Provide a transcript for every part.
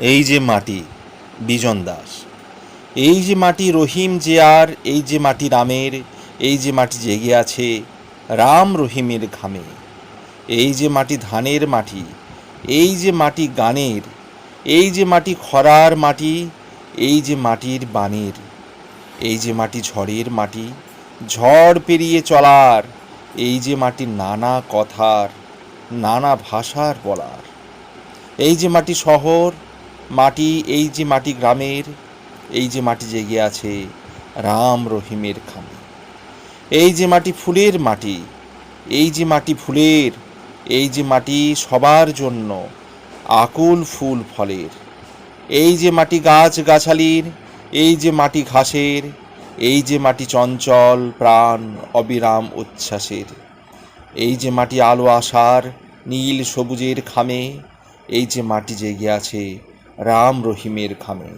এই যে মাটি বিজন দাস এই যে মাটি রহিম যে আর এই যে মাটি রামের এই যে মাটি জেগে আছে রাম রহিমের ঘামে এই যে মাটি ধানের মাটি এই যে মাটি গানের এই যে মাটি খরার মাটি এই যে মাটির বানের এই যে মাটি ঝড়ের মাটি ঝড় পেরিয়ে চলার এই যে মাটি নানা কথার নানা ভাষার বলার এই যে মাটি শহর মাটি এই যে মাটি গ্রামের এই যে মাটি জেগে আছে রাম রহিমের খামে এই যে মাটি ফুলের মাটি এই যে মাটি ফুলের এই যে মাটি সবার জন্য আকুল ফুল ফলের এই যে মাটি গাছ গাছালির এই যে মাটি ঘাসের এই যে মাটি চঞ্চল প্রাণ অবিরাম উচ্ছ্বাসের এই যে মাটি আলো আসার নীল সবুজের খামে এই যে মাটি জেগে আছে রাম রহিমের খামে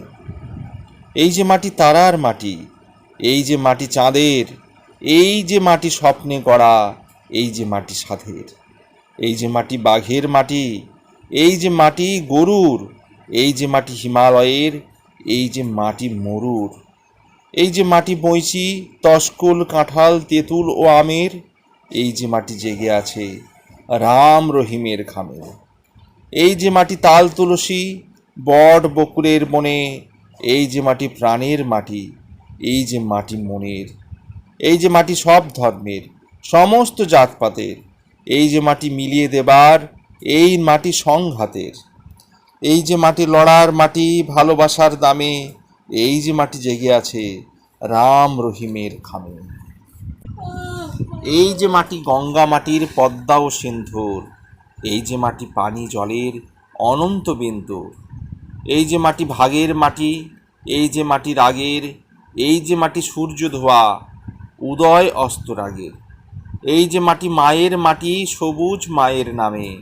এই যে মাটি তারার মাটি এই যে মাটি চাঁদের এই যে মাটি স্বপ্নে গড়া এই যে মাটি সাধের এই যে মাটি বাঘের মাটি এই যে মাটি গরুর এই যে মাটি হিমালয়ের এই যে মাটি মরুর এই যে মাটি বইচি তস্কুল কাঁঠাল তেঁতুল ও আমের এই যে মাটি জেগে আছে রাম রহিমের খামে এই যে মাটি তাল তুলসী বট বকুলের বনে এই যে মাটি প্রাণের মাটি, এই যে মাটি মনের, এই যে মাটি সব ধর্মের, সমস্ত জাতপাতের, এই যে মাটি মিলিয়ে দেবার, এই মাটি সংঘাতের, এই যে মাটি লড়ার মাটি ভালোবাসার দামে, এই যে মাটি জেগে আছে রাম রহিমের খামে। এই যে মাটি গঙ্গা মাটির পদ্মা ও সিন্ধুর, এই যে মাটি পানি জলের অনন্ত বিন্দু এই যে মাটি ভাগের মাটি, এই যে মাটি রাগের, এই যে মাটি সূর্য ধোয়া, উদয় অস্ত রাগের এই যে মাটি মায়ের মাটি, সবুজ মায়ের নামে।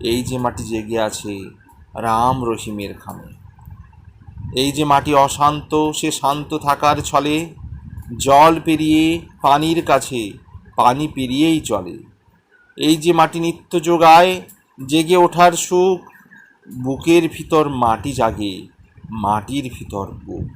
এই যে মাটি জেগে আছে রাম রহিমের খামে। এই যে মাটি অশান্ত, সে শান্ত থাকার ছলে, জল পেরিয়ে পানির কাছে, পানি পেরিয়েই চলে। এই যে মাটি নিত্য যোগায় জেগে ওঠার সুখ বুকের ভিতর মাটি জাগে মাটির ভিতর বুক।